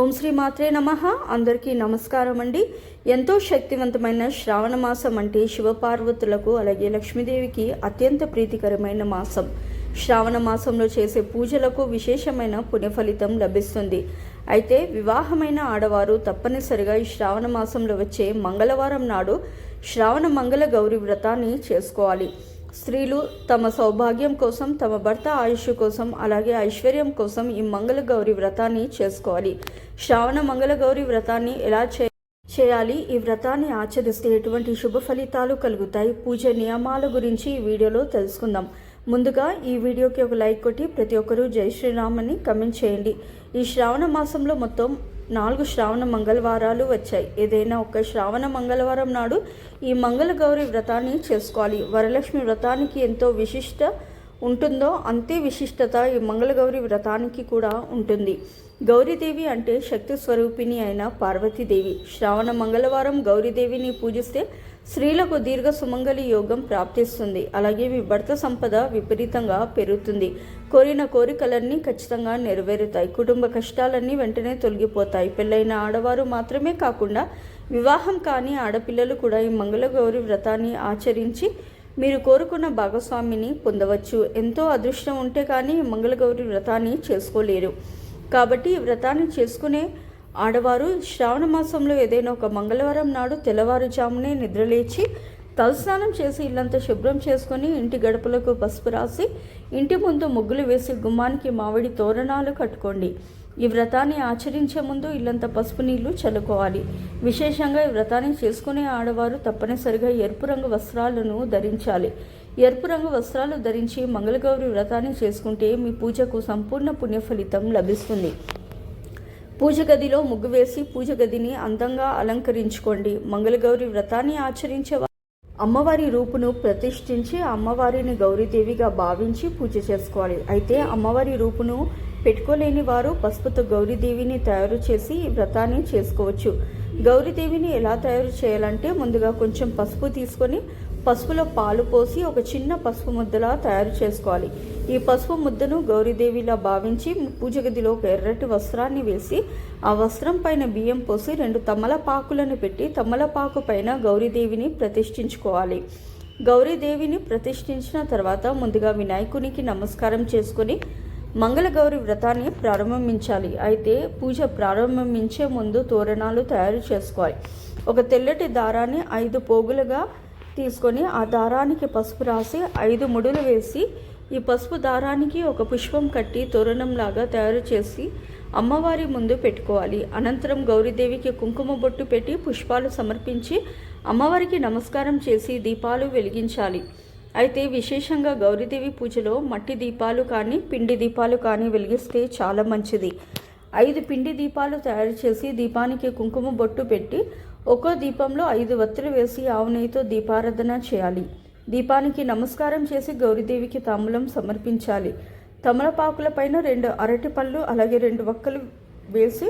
ఓం శ్రీ మాత్రే నమ. అందరికీ నమస్కారం అండి. ఎంతో శక్తివంతమైన శ్రావణ మాసం అంటే శివపార్వతులకు అలాగే లక్ష్మీదేవికి అత్యంత ప్రీతికరమైన మాసం. శ్రావణ మాసంలో చేసే పూజలకు విశేషమైన పుణ్యఫలితం లభిస్తుంది. అయితే వివాహమైన ఆడవారు తప్పనిసరిగా ఈ శ్రావణ మాసంలో వచ్చే మంగళవారం నాడు శ్రావణ మంగళ గౌరీ వ్రతాన్ని చేసుకోవాలి. స్త్రీలు తమ సౌభాగ్యం కోసం తమ భర్త ఆయుష్ కోసం అలాగే ఐశ్వర్యం కోసం ఈ మంగళ గౌరి వ్రతాన్ని చేసుకోవాలి. శ్రావణ మంగళ గౌరి వ్రతాన్ని ఎలా చే చేయాలి? ఈ వ్రతాన్ని ఆచరిస్తే ఎటువంటి శుభ ఫలితాలు కలుగుతాయి? పూజ నియమాల గురించి ఈ వీడియోలో తెలుసుకుందాం. ముందుగా ఈ వీడియోకి ఒక లైక్ కొట్టి ప్రతి ఒక్కరూ జై శ్రీరామ్ అని కమెంట్ చేయండి. ఈ శ్రావణ మాసంలో మొత్తం నాలుగు శ్రావణ మంగళవారాలు వచ్చాయి. ఏదైనా ఒక శ్రావణ మంగళవారం నాడు ఈ మంగళ గౌరి వ్రతాన్ని చేసుకోవాలి. వరలక్ష్మి వ్రతానికి ఎంతో విశిష్ట ఉంటుందో అంతే విశిష్టత ఈ మంగళగౌరి వ్రతానికి కూడా ఉంటుంది. గౌరీదేవి అంటే శక్తి స్వరూపిణి అయిన పార్వతీదేవి. శ్రావణ మంగళవారం గౌరీదేవిని పూజిస్తే స్త్రీలకు దీర్ఘ సుమంగళి యోగం ప్రాప్తిస్తుంది. అలాగే మీ భర్త సంపద విపరీతంగా పెరుగుతుంది. కోరిన కోరికలన్నీ ఖచ్చితంగా నెరవేరుతాయి. కుటుంబ కష్టాలన్నీ వెంటనే తొలగిపోతాయి. పెళ్ళైన ఆడవారు మాత్రమే కాకుండా వివాహం కాని ఆడపిల్లలు కూడా ఈ మంగళగౌరి వ్రతాన్ని ఆచరించి మీరు కోరుకున్న భాగస్వామిని పొందవచ్చు. ఎంతో అదృష్టం ఉంటే కానీ మంగళగౌరి వ్రతాన్ని చేసుకోలేరు. కాబట్టి ఈ వ్రతాన్ని చేసుకునే ఆడవారు శ్రావణ మాసంలో ఏదైనా ఒక మంగళవారం నాడు తెల్లవారుజామునే నిద్రలేచి తలస్నానం చేసి ఇల్లంతా శుభ్రం చేసుకొని ఇంటి గడపలకు పసుపు రాసి ఇంటి ముందు ముగ్గులు వేసి గుమ్మానికి మామిడి తోరణాలు కట్టుకోండి. ఈ వ్రతాన్ని ఆచరించే ముందు ఇల్లంతా పసుపు నీళ్ళు చల్లుకోవాలి. విశేషంగా ఈ వ్రతాన్ని చేసుకునే ఆడవారు తప్పనిసరిగా ఎరుపు రంగు వస్త్రాలను ధరించాలి. ఎరుపు రంగు వస్త్రాలు ధరించి మంగళగౌరి వ్రతాన్ని చేసుకుంటే మీ పూజకు సంపూర్ణ పుణ్య ఫలితం లభిస్తుంది. పూజ గదిలో ముగ్గు వేసి పూజ గదిని అందంగా అలంకరించుకోండి. మంగళగౌరి వ్రతాన్ని ఆచరించే అమ్మవారి రూపును ప్రతిష్ఠించి అమ్మవారిని గౌరీదేవిగా భావించి పూజ చేసుకోవాలి. అయితే అమ్మవారి రూపును పెట్టుకోలేని వారు పసుపుతో గౌరీదేవిని తయారు చేసి ఈ వ్రతాన్ని చేసుకోవచ్చు. గౌరీదేవిని ఎలా తయారు చేయాలంటే ముందుగా కొంచెం పసుపు తీసుకొని పసుపులో పాలు పోసి ఒక చిన్న పసుపు ముద్దలా తయారు చేసుకోవాలి. ఈ పసుపు ముద్దను గౌరీదేవిలా భావించి పూజ గదిలో ఒక ఎర్రటి వస్త్రాన్ని వేసి ఆ వస్త్రం పైన బియ్యం పోసి రెండు తమలపాకులను పెట్టి తమలపాకు పైన గౌరీదేవిని ప్రతిష్ఠించుకోవాలి. గౌరీదేవిని ప్రతిష్ఠించిన తర్వాత ముందుగా వినాయకునికి నమస్కారం చేసుకొని మంగళగౌరి వ్రతాన్ని ప్రారంభించాలి. అయితే పూజ ప్రారంభించే ముందు తోరణాలు తయారు చేసుకోవాలి. ఒక తెల్లటి దారాన్ని ఐదు పోగులుగా తీసుకొని ఆ దారానికి పసుపు రాసి ఐదు ముడులు వేసి ఈ పసుపు దారానికి ఒక పుష్పం కట్టి తోరణంలాగా తయారు చేసి అమ్మవారి ముందు పెట్టుకోవాలి. అనంతరం గౌరీదేవికి కుంకుమ బొట్టు పెట్టి పుష్పాలు సమర్పించి అమ్మవారికి నమస్కారం చేసి దీపాలు వెలిగించాలి. అయితే విశేషంగా గౌరీదేవి పూజలో మట్టి దీపాలు కానీ పిండి దీపాలు కానీ వెలిగిస్తే చాలా మంచిది. ఐదు పిండి దీపాలు తయారు చేసి దీపానికి కుంకుమ బొట్టు పెట్టి ఒక్కో దీపంలో ఐదు వత్తులు వేసి ఆవు నెయ్యితో దీపారాధన చేయాలి. దీపానికి నమస్కారం చేసి గౌరీదేవికి తాంబూలం సమర్పించాలి. తమలపాకుల పైన రెండు అరటి పళ్ళు అలాగే రెండు వక్కలు వేసి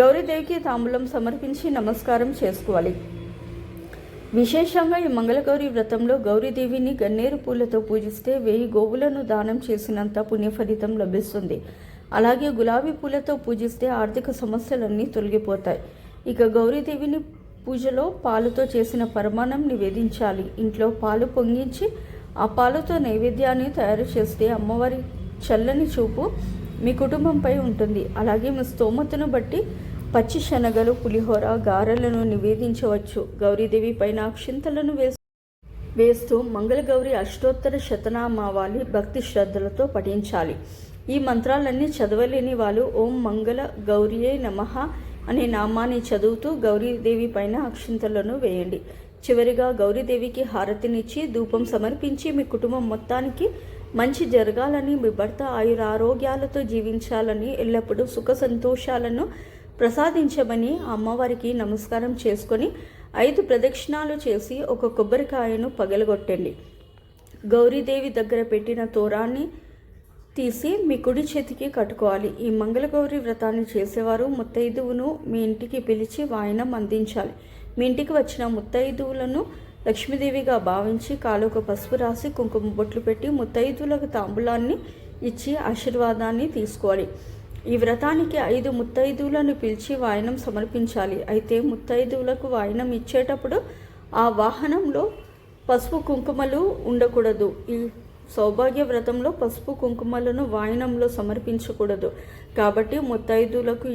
గౌరీదేవికి తాంబూలం సమర్పించి నమస్కారం చేసుకోవాలి. విశేషంగా ఈ మంగళగౌరి వ్రతంలో గౌరీదేవిని గన్నేరు పూలతో పూజిస్తే వెయ్యి గోవులను దానం చేసినంత పుణ్యఫలితం లభిస్తుంది. అలాగే గులాబీ పూలతో పూజిస్తే ఆర్థిక సమస్యలన్నీ తొలగిపోతాయి. ఇక గౌరీదేవిని పూజలో పాలుతో చేసిన పరమాణం నివేదించాలి. ఇంట్లో పాలు పొంగించి ఆ పాలతో నైవేద్యాన్ని తయారు చేస్తే అమ్మవారి చల్లని చూపు మీ కుటుంబంపై ఉంటుంది. అలాగే మీ స్తోమతను బట్టి పచ్చి శనగలు పులిహోర గారెలను నివేదించవచ్చు. గౌరీదేవి పైన అక్షింతలను వేసి వేస్తూ మంగళగౌరి అష్టోత్తర శతనామావాలి భక్తి శ్రద్ధలతో పఠించాలి. ఈ మంత్రాలన్నీ చదవలేని వాళ్ళు ఓం మంగళ గౌరియే నమః అనే నామాన్ని చదువుతూ గౌరీదేవి పైన అక్షింతలను వేయండి. చివరిగా గౌరీదేవికి హారతినిచ్చి ధూపం సమర్పించి మీ కుటుంబం మొత్తానికి మంచి జరగాలని మీ భర్త ఆయుర ఆరోగ్యాలతో జీవించాలని ఎల్లప్పుడూ సుఖ సంతోషాలను ప్రసాదించమని అమ్మవారికి నమస్కారం చేసుకొని ఐదు ప్రదక్షిణాలు చేసి ఒక కొబ్బరికాయను పగలగొట్టండి. గౌరీదేవి దగ్గర పెట్టిన తోరాన్ని తీసి మీ కుడి చేతికి కట్టుకోవాలి. ఈ మంగళగౌరి వ్రతాన్ని చేసేవారు ముత్తైదువును మీ ఇంటికి పిలిచి వాయనం అందించాలి. మీ ఇంటికి వచ్చిన ముత్తైదువులను లక్ష్మీదేవిగా భావించి కాలుకు పసుపు రాసి కుంకుమ బొట్లు పెట్టి ముత్తైదువులకు తాంబూలాన్ని ఇచ్చి ఆశీర్వాదాన్ని తీసుకోవాలి. ఈ వ్రతానికి ఐదు ముత్తైదువులను పిలిచి వాయనం సమర్పించాలి. అయితే ముత్తైదువులకు వాయనం ఇచ్చేటప్పుడు ఆ వాహనంలో పసుపు కుంకుమలు ఉండకూడదు. ఈ సౌభాగ్య వ్రతంలో పసుపు కుంకుమలను వాయనంలో సమర్పించకూడదు. కాబట్టి ముత్తైదువులకు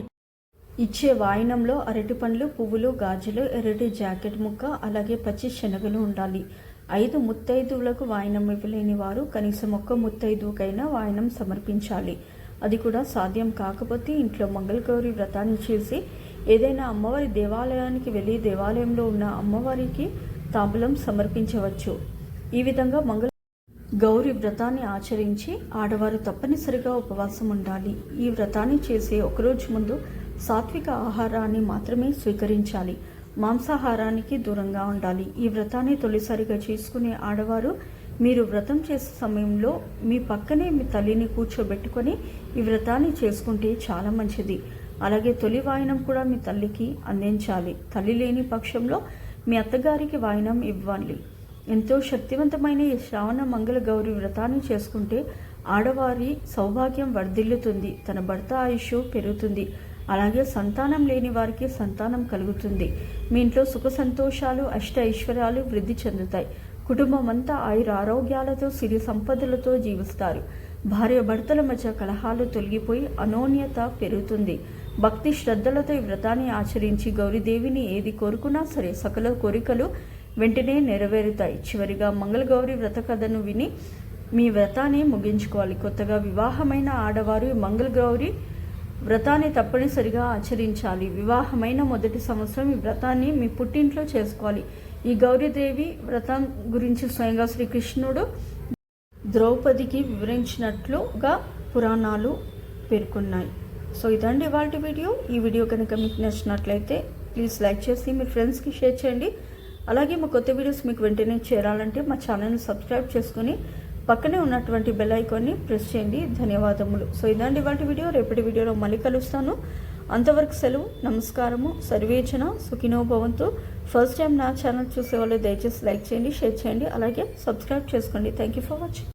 ఇచ్చే వాయనంలో అరటి పండ్లు పువ్వులు గాజులు ఎర్రటి జాకెట్ ముక్క అలాగే పచ్చి శనగలు ఉండాలి. ఐదు ముత్తైదువులకు వాయనం ఇవ్వలేని వారు కనీసం ఒక్క ముత్తైదువుకైనా వాయనం సమర్పించాలి. అది కూడా సాధ్యం కాకపోతే ఇంట్లో మంగళగౌరి వ్రతాన్ని చేసి ఏదైనా అమ్మవారి దేవాలయానికి వెళ్ళి దేవాలయంలో ఉన్న అమ్మవారికి తాంబూలం సమర్పించవచ్చు. ఈ విధంగా మంగళ గౌరీ వ్రతాన్ని ఆచరించి ఆడవారు తప్పనిసరిగా ఉపవాసం ఉండాలి. ఈ వ్రతాన్ని చేసే ఒకరోజు ముందు సాత్విక ఆహారాన్ని మాత్రమే స్వీకరించాలి. మాంసాహారానికి దూరంగా ఉండాలి. ఈ వ్రతాన్ని తొలిసారిగా చేసుకునే ఆడవారు మీరు వ్రతం చేసే సమయంలో మీ పక్కనే మీ తల్లిని కూర్చోబెట్టుకొని ఈ వ్రతాన్ని చేసుకుంటే చాలా మంచిది. అలాగే తొలి వాయనం కూడా మీ తల్లికి అందించాలి. తల్లి లేని పక్షంలో మీ అత్తగారికి వాయనం ఇవ్వాలి. ఎంతో శక్తివంతమైన ఈ శ్రావణ మంగళ గౌరి వ్రతాన్ని చేసుకుంటే ఆడవారి సౌభాగ్యం వర్ధిల్లుతుంది. తన భర్త ఆయుష్ పెరుగుతుంది. అలాగే సంతానం లేని వారికి సంతానం కలుగుతుంది. మీ ఇంట్లో సుఖ సంతోషాలు అష్ట ఐశ్వర్యాలు వృద్ధి చెందుతాయి. కుటుంబం అంతా ఆయుర ఆరోగ్యాలతో సిరి సంపదలతో జీవిస్తారు. భార్య భర్తల మధ్య కలహాలు తొలగిపోయి అనోన్యత పెరుగుతుంది. భక్తి శ్రద్ధలతో ఈ వ్రతాన్ని ఆచరించి గౌరీదేవిని ఏది కోరుకున్నా సరే సకల కోరికలు వెంటనే నెరవేరుతాయి. చివరిగా మంగళగౌరి వ్రత కథను విని మీ వ్రతాన్ని ముగించుకోవాలి. కొత్తగా వివాహమైన ఆడవారు ఈ మంగళగౌరి వ్రతాన్ని తప్పనిసరిగా ఆచరించాలి. వివాహమైన మొదటి సంవత్సరం ఈ వ్రతాన్ని మీ పుట్టింట్లో చేసుకోవాలి. ఈ గౌరీదేవి వ్రతం గురించి స్వయంగా శ్రీకృష్ణుడు ద్రౌపదికి వివరించినట్లుగా పురాణాలు పేర్కొన్నాయి. సో ఇదండి ఇవాళ వీడియో. ఈ వీడియో కనుక మీకు నచ్చినట్లయితే ప్లీజ్ లైక్ చేసి మీ ఫ్రెండ్స్కి షేర్ చేయండి. అలాగే మా కొత్త వీడియోస్ మీకు వెంటనే చేరాలంటే మా ఛానల్ని సబ్స్క్రైబ్ చేసుకుని పక్కనే ఉన్నటువంటి బెల్ ఐకాన్ని ప్రెస్ చేయండి. ధన్యవాదములు. సో ఇదండి వాటి వీడియో. రేపటి వీడియోలో మళ్ళీ కలుస్తాను. అంతవరకు సెలవు నమస్కారము. సర్వేచన సుఖినో భవంతు. ఫస్ట్ టైం నా ఛానల్ చూసే వాళ్ళు దయచేసి లైక్ చేయండి షేర్ చేయండి అలాగే సబ్స్క్రైబ్ చేసుకోండి. Thank you for watching